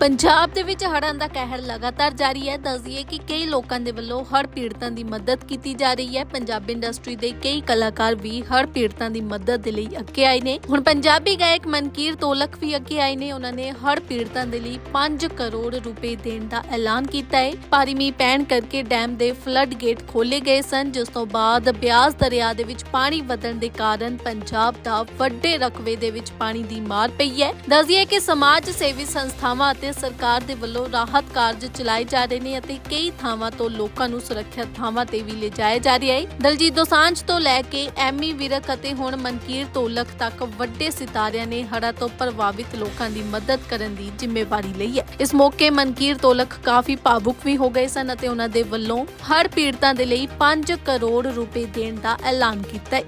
ਪੰਜਾਬ ਦੇ ਵਿੱਚ ਹੜ੍ਹਾਂ ਦਾ ਕਹਿਰ ਲਗਾਤਾਰ ਜਾਰੀ ਹੈ। ਦੱਸਦੀਏ ਕਿ ਕਈ ਲੋਕਾਂ ਦੇ ਵੱਲੋਂ ਹੜ੍ਹ ਪੀੜਤਾਂ ਦੀ ਮਦਦ ਕੀਤੀ ਜਾ ਰਹੀ ਹੈ। ਪੰਜਾਬ ਇੰਡਸਟਰੀ ਦੇ ਕਈ ਕਲਾਕਾਰ ਵੀ ਹੜ੍ਹ ਪੀੜਤਾਂ ਦੀ ਮਦਦ ਦੇ ਲਈ ਅੱਗੇ ਆਏ ਨੇ। ਹੁਣ ਪੰਜਾਬੀ ਗਾਇਕ ਮਨਕੀਰ ਤੋਲਕ ਵੀ ਅੱਗੇ ਆਏ ਨੇ। ਉਹਨਾਂ ਨੇ ਹੜ੍ਹ ਪੀੜਤਾਂ ਦੇ ਲਈ 5 ਕਰੋੜ ਰੁਪਏ ਦੇਣ ਦਾ ਐਲਾਨ ਕੀਤਾ ਹੈ। ਭਾਰੀ ਮੀਂਹ ਪੈਣ ਕਰਕੇ ਡੈਮ ਦੇ ਫਲੱਡ ਗੇਟ ਖੋਲੇ ਗਏ ਸਨ। ਜਿਸ ਤੋਂ ਬਾਅਦ ਬਿਆਸ ਦਰਿਆ ਦੇ ਵਿੱਚ ਪਾਣੀ ਵਧਣ ਦੇ ਕਾਰਨ ਪੰਜਾਬ ਦਾ ਵੱਡੇ ਰਕਬੇ ਦੇ ਵਿੱਚ ਪਾਣੀ ਦੀ ਮਾਰ ਪਈ ਹੈ। ਦੱਸਦੀਏ ਕਿ ਸਮਾਜ ਸੇਵੀ ਸੰਸਥਾਵਾਂ ਅਤੇ ਸਰਕਾਰ ਦੇ ਵੱਲੋਂ ਰਾਹਤ ਕਾਰਜ ਚਲਾਏ ਜਾ ਰਹੇ ਨੇ ਅਤੇ ਕਈ ਥਾਵਾਂ ਤੋਂ ਲੋਕਾਂ ਨੂੰ ਸੁਰੱਖਿਅਤ ਥਾਵਾਂ ਤੇ ਵੀ ਲਿਜਾਇਆ ਜਾ ਰਿਹਾ ਹੈ। ਦਲਜੀਤ ਦੋਸਾਂਝ ਤੋਂ ਲੈ ਕੇ ਐਮੀ ਵਿਰਕ ਅਤੇ ਹੁਣ ਮਨਕੀਰ ਤੋਲਕ ਤੱਕ ਵੱਡੇ ਸਿਤਾਰਿਆਂ ਨੇ ਹੜ੍ਹਾਂ ਤੋਂ ਪ੍ਰਭਾਵਿਤ ਲੋਕਾਂ ਦੀ ਮਦਦ ਕਰਨ ਦੀ ਜ਼ਿੰਮੇਵਾਰੀ ਲਈ ਹੈ। ਇਸ ਮੌਕੇ ਮਨਕੀਰ ਤੋਲਕ ਕਾਫੀ ਭਾਵੁਕ ਵੀ ਹੋ ਗਏ ਸਨ ਅਤੇ ਉਹਨਾਂ ਦੇ ਵੱਲੋਂ ਹੜ੍ਹ ਪੀੜਤਾਂ ਦੇ ਲਈ 5 ਕਰੋੜ ਰੁਪਏ ਦੇਣ ਦਾ ਐਲਾਨ ਕੀਤਾ ਹੈ।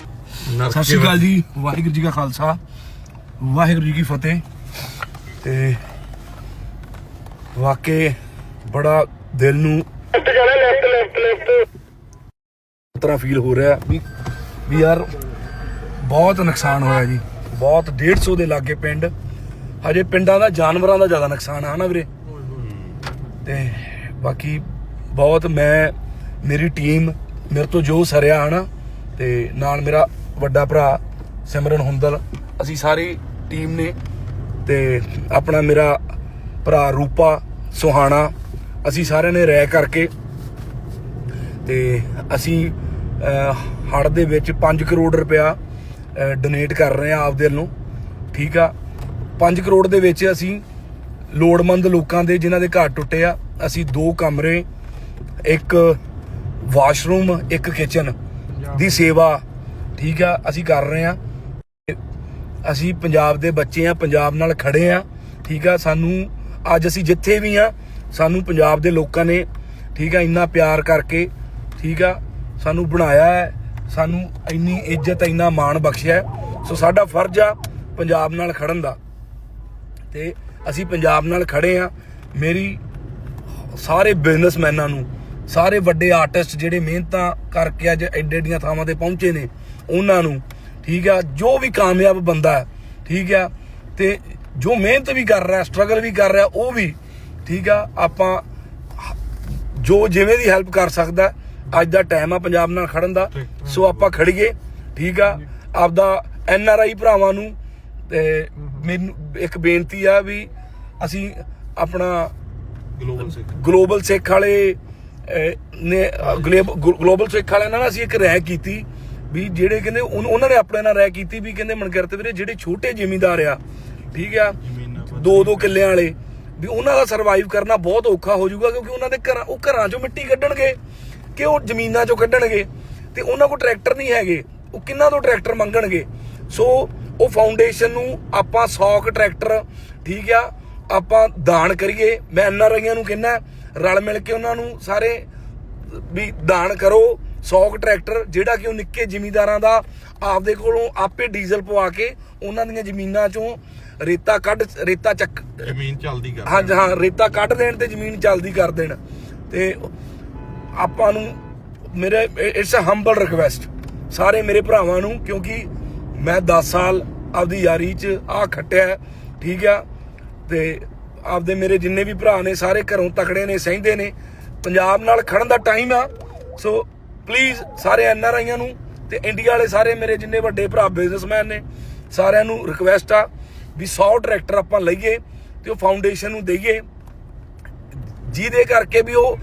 ਸਤਿ ਸ਼੍ਰੀ ਅਕਾਲ ਜੀ ਵਾਹਿਗੁਰੂ ਜੀ ਕਾ ਖਾਲਸਾ ਵਾਹਿਗੁਰੂ ਜੀ ਕੀ ਫਤਿਹ। ਤੇ ਵਾਕੇ ਬੜਾ ਦਿਲ ਨੂੰ ਤਰ੍ਹਾਂ ਫੀਲ ਹੋ ਰਿਹਾ ਵੀ ਵੀ ਯਾਰ ਬਹੁਤ ਨੁਕਸਾਨ ਹੋਇਆ ਜੀ। ਬਹੁਤ 150 ਦੇ ਲਾਗੇ ਪਿੰਡ। ਹਜੇ ਪਿੰਡਾਂ ਦਾ ਜਾਨਵਰਾਂ ਦਾ ਜ਼ਿਆਦਾ ਨੁਕਸਾਨ ਆ ਨਾ ਵੀਰੇ। ਤੇ ਬਾਕੀ ਬਹੁਤ ਮੈਂ ਮੇਰੀ ਟੀਮ ਮੇਰੇ ਤੋਂ ਜੋ ਸਰਿਆ ਹਨਾ ਤੇ ਨਾਲ ਮੇਰਾ ਵੱਡਾ ਭਰਾ ਸਿਮਰਨ ਹੁੰਦਲ ਅਸੀਂ ਸਾਰੀ ਟੀਮ ਨੇ ਤੇ ਆਪਣਾ ਮੇਰਾ ਭਰਾ ਰੂਪਾ ਸੁਹਾਣਾ ਅਸੀਂ ਸਾਰਿਆਂ ਨੇ ਰਹਿ ਕਰਕੇ ਤੇ ਅਸੀਂ ਹੜ ਦੇ ਵਿੱਚ 5 ਕਰੋੜ ਰੁਪਇਆ ਡੋਨੇਟ ਕਰ ਰਹੇ ਆ ਆਪਦੇ ਵੱਲੋਂ ਠੀਕ ਆ? 5 ਕਰੋੜ ਦੇ ਵਿੱਚ ਅਸੀਂ ਲੋੜਵੰਦ ਲੋਕਾਂ ਦੇ ਜਿਨ੍ਹਾਂ ਦੇ ਘਰ ਟੁੱਟੇ ਆ ਅਸੀਂ ਦੋ ਕਮਰੇ ਇੱਕ ਵਾਸ਼ਰੂਮ ਇੱਕ ਕਿਚਨ ਦੀ ਸੇਵਾ ਠੀਕ ਆ? ਅਸੀਂ ਕਰ ਰਹੇ ਆ ਅਸੀਂ ਪੰਜਾਬ ਦੇ ਬੱਚੇ ਆ ਪੰਜਾਬ ਨਾਲ ਖੜੇ ਆ ਠੀਕ ਆ? ਸਾਨੂੰ ਅੱਜ ਅਸੀਂ ਜਿੱਥੇ ਵੀ ਆ ਸਾਨੂੰ ਪੰਜਾਬ ਦੇ ਲੋਕਾਂ ਨੇ, ਠੀਕ ਆ, ਇੰਨਾ ਪਿਆਰ ਕਰਕੇ, ਠੀਕ ਆ, ਸਾਨੂੰ ਬਣਾਇਆ ਹੈ, ਸਾਨੂੰ ਇੰਨੀ ਇੱਜ਼ਤ, ਇੰਨਾ ਮਾਣ ਬਖਸ਼ਿਆ ਸੋ ਸਾਡਾ ਫਰਜ਼ ਆ ਪੰਜਾਬ ਨਾਲ ਖੜਨ ਦਾ। ਤੇ ਅਸੀਂ ਪੰਜਾਬ ਨਾਲ ਖੜੇ ਆ ਮੇਰੀ ਸਾਰੇ ਬਿਜ਼ਨਸਮੈਨਾਂ ਨੂੰ, ਸਾਰੇ ਵੱਡੇ ਆਰਟਿਸਟ ਜਿਹੜੇ ਮਿਹਨਤਾਂ ਕਰਕੇ ਅੱਜ ਐਡੇ ਐਡੀਆਂ ਥਾਵਾਂ ਤੇ ਪਹੁੰਚੇ ਨੇ, ਉਹਨਾਂ ਨੂੰ, ਠੀਕ ਆ, ਜੋ ਵੀ ਕਾਮਯਾਬ ਬੰਦਾ ਠੀਕ ਆ, ਤੇ ਜੋ ਮਿਹਨਤ ਵੀ ਕਰ ਰਿਹਾ ਸਟਰਗਲ ਵੀ ਕਰ ਰਿਹਾ ਉਹ ਵੀ ਠੀਕ ਆ ਆਪਾਂ ਜੋ ਜਿਵੇਂ ਦੀ ਹੈਲਪ ਕਰ ਸਕਦਾ ਅੱਜ ਦਾ ਟਾਈਮ ਆ ਪੰਜਾਬ ਨਾਲ ਖੜਨ ਦਾ ਸੋ ਆਪਾਂ ਖੜੀਏ ਠੀਕ ਆ ਆਪਦਾ ਐਨ ਆਰ ਆਈ ਭਰਾਵਾਂ ਨੂੰ ਤੇ ਮੈਨੂੰ ਇੱਕ ਬੇਨਤੀ ਆ ਵੀ ਅਸੀਂ ਆਪਣਾ ਗਲੋਬਲ ਸਿੱਖ ਗਲੋਬਲ ਸਿੱਖ ਵਾਲੇ ਨੇ ਗਲੋਬਲ ਸਿੱਖ ਵਾਲਿਆਂ ਨਾਲ ਅਸੀਂ ਇੱਕ ਰਾਇ ਕੀਤੀ ਵੀ ਜਿਹੜੇ ਕਹਿੰਦੇ ਉਹਨਾਂ ਨੇ ਆਪਣੇ ਨਾਲ ਰਾਇ ਕੀਤੀ ਵੀ ਕਹਿੰਦੇ ਮਨਕਰਤ ਵੀਰੇ ਜਿਹੜੇ ਛੋਟੇ ਜ਼ਿਮੀਂਦਾਰ ਆ ਠੀਕ ਆ? ਦੋ ਦੋ ਕਿੱਲਿਆਂ ਵਾਲੇ। ਵੀ ਉਹਨਾਂ ਦਾ ਸਰਵਾਈਵ ਕਰਨਾ ਬਹੁਤ ਔਖਾ ਹੋ ਜਾਊਗਾ ਕਿਉਂਕਿ ਉਹਨਾਂ ਦੇ ਘਰਾਂ ਉਹ ਘਰਾਂ ਚੋਂ ਮਿੱਟੀ ਕੱਢਣਗੇ ਕਿ ਉਹ ਜ਼ਮੀਨਾਂ ਚੋਂ ਕੱਢਣਗੇ ਤੇ ਉਹਨਾਂ ਕੋਲ ਟਰੈਕਟਰ ਨਹੀਂ ਹੈਗੇ। ਉਹ ਕਿੰਨਾਂ ਤੋਂ ਟਰੈਕਟਰ ਮੰਗਣਗੇ? ਸੋ ਉਹ ਫਾਊਂਡੇਸ਼ਨ ਨੂੰ ਆਪਾਂ 100 ਕੁ ਟਰੈਕਟਰ ਠੀਕ ਆ, ਆਪਾਂ ਦਾਨ ਕਰੀਏ। ਮੈਂ ਐਨ ਆਰ ਆਈਆਂ ਨੂੰ ਕਹਿੰਦਾ ਰਲ ਮਿਲ ਕੇ ਉਹਨਾਂ ਨੂੰ ਸਾਰੇ ਵੀ ਦਾਨ ਕਰੋ। 100 ਕੁ ਟਰੈਕਟਰ ਜਿਹੜਾ ਕਿ ਉਹ ਨਿੱਕੇ ਜ਼ਿਮੀਂਦਾਰਾਂ ਦਾ ਆਪਦੇ ਕੋਲੋਂ ਆਪੇ ਡੀਜ਼ਲ ਪਵਾ ਕੇ ਉਹਨਾਂ ਦੀਆਂ ਜ਼ਮੀਨਾਂ ਚੋਂ ਰੇਤਾ ਕੱਢ ਰੇਤਾ ਚੱਕ ਜ਼ਮੀਨ ਚੱਲਦੀ ਕਰ ਹਾਂ ਹਾਂ ਰੇਤਾ ਕੱਢ ਦੇਣ ਤੇ ਜ਼ਮੀਨ ਚੱਲਦੀ ਕਰ ਦੇਣ। ਤੇ ਆਪਾਂ ਨੂੰ ਮੇਰੇ ਇਟਸ ਅ ਹੰਬਲ ਰਿਕਵੈਸਟ ਸਾਰੇ ਮੇਰੇ ਭਰਾਵਾਂ ਨੂੰ ਕਿਉਂਕਿ ਮੈਂ 10 ਸਾਲ ਆਪਦੀ ਯਾਰੀ 'ਚ ਆ ਖੱਟਿਆ ਠੀਕ ਆ। ਤੇ ਆਪਦੇ ਮੇਰੇ ਜਿੰਨੇ ਵੀ ਭਰਾ ਨੇ ਸਾਰੇ ਘਰੋਂ ਤਕੜੇ ਨੇ ਸਹਿੰਦੇ ਨੇ। ਪੰਜਾਬ ਨਾਲ ਖੜਨ ਦਾ ਟਾਈਮ ਆ। ਸੋ ਪਲੀਜ਼ ਸਾਰੇ ਐਨ ਆਰ ਆਈਆਂ ਨੂੰ ਤੇ ਇੰਡੀਆ ਵਾਲੇ ਸਾਰੇ ਮੇਰੇ ਜਿੰਨੇ ਵੱਡੇ ਭਰਾ ਬਿਜ਼ਨਸਮੈਨ ਨੇ ਸਾਰਿਆਂ ਨੂੰ ਰਿਕਵੈਸਟ ਆ। ਵੀ 100 ਟਰੈਕਟਰ ਆਪਾਂ ਲਈਏ ਤੇ ਉਹ ਫਾਊਂਡੇਸ਼ਨ ਨੂੰ ਦਈਏ। ਜਿਹਦੇ ਕਰਕੇ ਵੀ ਉਹ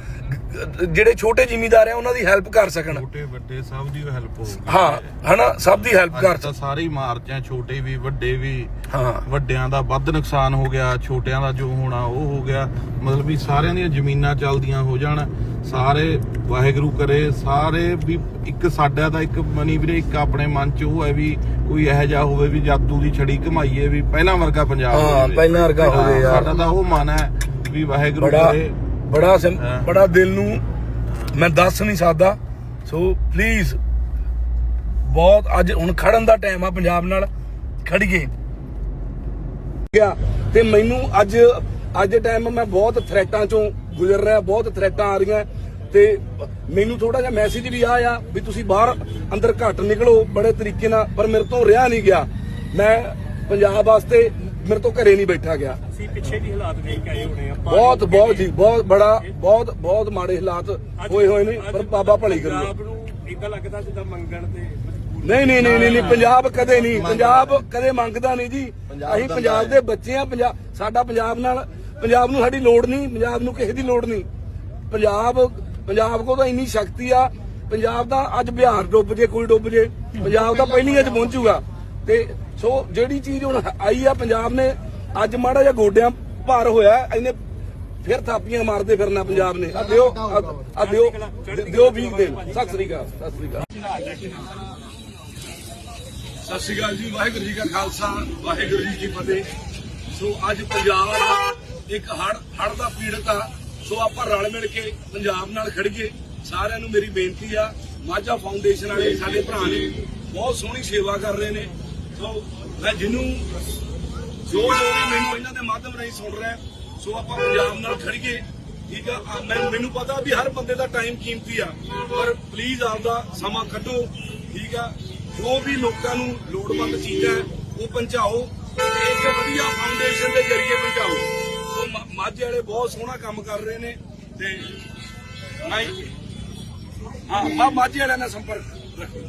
ਜਿਹੜੇ ਛੋਟੇ ਜਿਮੀਦਾਰ ਆ, ਉਹਨਾਂ ਦੀ ਹੈਲਪ ਕਰ ਸਕਣ। ਵੱਡੇ ਸਭ ਦੀ ਹੈਲਪ ਹੋਊਗੀ। ਹਾਂ ਹਨਾ? ਸਭ ਦੀ ਹੈਲਪ ਕਰ ਤਾਂ ਸਾਰੇ ਹੀ ਮਾਰਚਾਂ ਛੋਟੇ ਵੀ ਵੱਡੇ ਵੀ। ਹਾਂ। ਵੱਡਿਆਂ ਦਾ ਵੱਧ ਨੁਕਸਾਨ ਹੋ ਗਿਆ ਛੋਟਿਆਂ ਦਾ ਜੋ ਹੋਣਾ ਉਹ ਹੋ ਗਿਆ। ਮਤਲਬ ਵੀ ਸਾਰਿਆਂ ਦੀਆਂ ਜ਼ਮੀਨਾਂ ਚੱਲਦੀਆਂ ਹੋ ਜਾਣ। ਸਾਰੇ ਵਾਹਿਗੁਰੂ ਕਰੇ ਸਾਰੇ ਵੀ ਇੱਕ ਸਾਡਾ ਤਾਂ ਇੱਕ ਮਨੀ ਵੀਰੇ ਇੱਕ ਆਪਣੇ ਮਨ ਚ ਉਹ ਹੈ ਵੀ ਕੋਈ ਇਹੋ ਜਿਹਾ ਹੋਵੇ ਵੀ ਜਾਦੂ ਦੀ ਛੜੀ ਘਮਾਈਏ ਵੀ ਪਹਿਲਾਂ ਵਰਗਾ ਪੰਜਾਬ ਹੋ। ਪਹਿਲਾਂ ਵਰਗਾ ਹੋਵੇ ਯਾਰ। ਸਾਡਾ ਤਾਂ ਉਹ ਮਨ ਹੈ ਵੀ ਵਾਹਿਗੁਰੂ ਕਰੇ। ਬੜਾ। ਬੜਾ ਦਿਲ ਨੂੰ ਮੈਂ ਦੱਸ ਨਹੀਂ ਸਕਦਾ। ਸੋ ਪਲੀਜ਼ ਬਹੁਤ ਅੱਜ ਹੁਣ ਖੜਨ ਦਾ ਟਾਈਮ ਆ ਪੰਜਾਬ ਨਾਲ। ਖੜੀਏ। ਗਿਆ। ਤੇ ਮੈਨੂੰ ਅੱਜ ਅੱਜ ਦੇ ਟਾਈਮ ਮੈਂ ਬਹੁਤ ਥ੍ਰੈਟਾਂ ਚੋਂ ਗੁਜ਼ਰ ਰਿਹਾ, ਬਹੁਤ ਥ੍ਰੈਟਾਂ ਆ ਰਹੀਆਂ। ਤੇ ਮੈਨੂੰ ਥੋੜਾ ਜਿਹਾ ਮੈਸੇਜ ਵੀ ਆਇਆ ਵੀ ਤੁਸੀਂ ਬਾਹਰ ਅੰਦਰ ਘੱਟ ਨਿਕਲੋ ਬੜੇ ਤਰੀਕੇ ਨਾਲ, ਪਰ ਮੇਰੇ ਤੋਂ ਰਿਹਾ ਨਹੀਂ ਗਿਆ। ਮੈਂ ਪੰਜਾਬ ਵਾਸਤੇ ਮੇਰੇ ਤੋਂ ਘਰੇ ਨਹੀਂ ਬੈਠਾ ਗਿਆ। ਅਸੀਂ ਪਿੱਛੇ ਵੀ ਹਾਲਾਤ ਦੇਖ ਕੇ ਆਏ ਹੋਣੇ ਆ ਬਹੁਤ ਬਹੁਤ ਜੀ ਬਹੁਤ ਬੜਾ ਬਹੁਤ ਬਹੁਤ ਮਾੜੇ ਹਾਲਾਤ ਹੋਏ ਹੋਏ ਨੇ ਪਰ ਬਾਬਾ ਭਲੀ ਕਰੂ ਪੰਜਾਬ ਨੂੰ ਇਦਾਂ ਲੱਗਦਾ ਜਿੱਦਾਂ ਮੰਗਣ ਤੇ ਨਹੀਂ ਨਹੀਂ ਨਹੀਂ ਨਹੀਂ, ਪੰਜਾਬ ਕਦੇ ਨਹੀਂ ਪੰਜਾਬ ਕਦੇ ਮੰਗਦਾ ਨਹੀਂ ਜੀ। ਅਸੀਂ ਪੰਜਾਬ ਦੇ ਬੱਚੇ ਆ ਪੰਜਾਬ ਸਾਡਾ ਪੰਜਾਬ ਨਾਲ ਪੰਜਾਬ ਨੂੰ ਸਾਡੀ ਲੋੜ ਨਹੀਂ ਪੰਜਾਬ ਨੂੰ ਕਿਸੇ ਦੀ ਲੋੜ ਨਹੀਂ। ਪੰਜਾਬ ਪੰਜਾਬ ਕੋਲ ਤਾਂ ਇੰਨੀ ਸ਼ਕਤੀ ਆ ਪੰਜਾਬ ਦਾ ਅੱਜ ਬਿਹਾਰ ਡੁੱਬ ਜੇ ਕੋਈ ਡੁੱਬ ਜੇ ਪੰਜਾਬ ਦਾ ਪਹਿਲੀ ਅੱਜ ਪਹੁੰਚੂਗਾ। ਤੇ ਸੋ ਜਿਹੜੀ ਚੀਜ਼ ਹੁਣ ਆਈ ਆ ਪੰਜਾਬ ਨੇ, ਅੱਜ ਮਾੜਾ ਜਿਹਾ ਗੋਡਿਆਂ ਭਾਰ ਹੋਇਆ, ਇਹਨੇ ਫਿਰ ਥਾਪੀਆਂ ਮਾਰਦੇ ਫਿਰਨਾ ਪੰਜਾਬ ਨੇ। ਆ ਦਿਓ ਆ- ਦਿਓ ਦਿਓ 20 ਦਿਨ। ਸਤਿ ਸ੍ਰੀ ਅਕਾਲ, ਸਤਿ ਸ੍ਰੀ ਅਕਾਲ। ਸਤਿ ਸ਼੍ਰੀ ਅਕਾਲ ਜੀ, ਵਾਹਿਗੁਰੂ ਜੀ ਕਾ ਖਾਲਸਾ, ਵਾਹਿਗੁਰੂ ਜੀ ਕੀ ਫਤਿਹ। ਸੋ ਅੱਜ ਪੰਜਾਬ ਇੱਕ ਹੜ ਹੜ ਦਾ ਪੀੜਤ ਆ। ਸੋ ਆਪਾਂ ਰਲ ਮਿਲ ਕੇ ਪੰਜਾਬ ਨਾਲ ਖੜੀਏ। ਸਾਰਿਆਂ ਨੂੰ ਮੇਰੀ ਬੇਨਤੀ ਆ, ਮਾਝਾ ਫਾਊਂਡੇਸ਼ਨ ਵਾਲੇ ਸਾਡੇ ਭਰਾ ਨੇ ਬਹੁਤ ਸੋਹਣੀ ਸੇਵਾ ਕਰ ਰਹੇ ਨੇ। ਸੋ ਮੈਂ ਜਿਹਨੂੰ ਜੋ ਲੋਕ ਮੈਨੂੰ ਇਹਨਾਂ ਦੇ ਮਾਧਿਅਮ ਰਾਹੀਂ ਸੁਣ ਰਿਹਾ ਸੋ ਆਪਾਂ ਪੰਜਾਬ ਨਾਲ ਖੜੀਏ ਠੀਕ ਆ? ਮੈਂ- ਮੈਨੂੰ ਪਤਾ ਵੀ ਹਰ ਬੰਦੇ ਦਾ ਟਾਈਮ ਕੀਮਤੀ ਆ, ਪਰ ਪਲੀਜ਼ ਆਪਦਾ ਸਮਾਂ ਕੱਢੋ, ਠੀਕ ਆ? ਜੋ ਵੀ ਲੋਕਾਂ ਨੂੰ ਲੋੜਵੰਦ ਚੀਜ਼ਾਂ ਉਹ ਪਹੁੰਚਾਓ ਤੇ ਇੱਕ ਵਧੀਆ ਫਾਊਂਡੇਸ਼ਨ ਦੇ ਜ਼ਰੀਏ ਪਹੁੰਚਾਓ। ਸੋ ਮਾਝੇ ਵਾਲੇ ਬਹੁਤ ਸੋਹਣਾ ਕੰਮ ਕਰ ਰਹੇ ਨੇ ਤੇ ਮੈਂ ਹਾਂ ਮਾਝੇ ਵਾਲਿਆਂ ਨਾਲ ਸੰਪਰਕ ਰੱਖੋ।